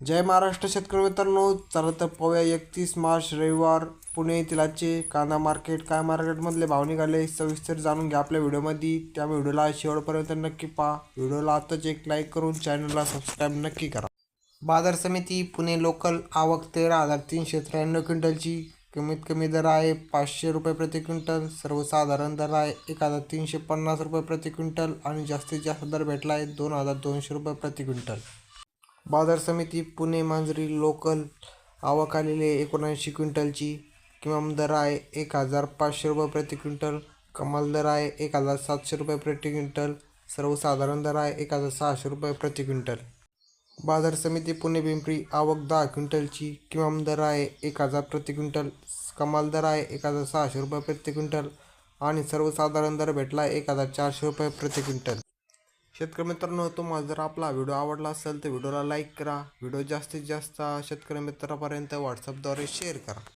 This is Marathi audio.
जय महाराष्ट्र शेतकरी मित्रांनो चला तर पाहूया एकतीस मार्च रविवार पुणे येथील आजचे कांदा मार्केट. काय मार्केटमधले भाव निघाले सविस्तर जाणून घ्या आपल्या व्हिडिओमध्ये. त्यामुळे व्हिडिओला शेवटपर्यंत नक्की पहा. व्हिडिओला आताच एक लाईक करून चॅनलला सबस्क्राईब नक्की करा. बाजार समिती पुणे लोकल आवक तेरा हजार तीनशे त्र्याण्णव क्विंटलची. कमीत कमी दर आहे पाचशे रुपये प्रति क्विंटल. सर्वसाधारण दर आहे एक हजार तीनशे पन्नास रुपये प्रति क्विंटल. आणि जास्तीत जास्त दर भेटला आहे दोन हजार दोनशे रुपये प्रति क्विंटल. बाजार समिती पुणे मांजरी लोकल आवक आलेली आहे. एकोणऐंशी क्विंटलची किमान दर आहे एक हजार पाचशे रुपये प्रति क्विंटल. कमाल दर आहे एक हजार सातशे रुपये प्रति क्विंटल. सर्वसाधारण दर आहे एक हजार सहाशे रुपये प्रति क्विंटल. बाजार समिती पुणे पिंपरी आवक दहा क्विंटलची किमान दर आहे एक हजार प्रति क्विंटल. कमाल दर आहे एक हजार सहाशे रुपये प्रति क्विंटल. आणि सर्वसाधारण दर भेटला एक हजार चारशे रुपये प्रति क्विंटल. शेतकरी मित्रांनो तुम्हाला जर आपला व्हिडिओ आवडला असेल तर व्हिडिओला लाईक करा. व्हिडिओ जास्तीत जास्त शेतकरी मित्रापर्यंत व्हॉट्सअपद्वारे शेअर करा.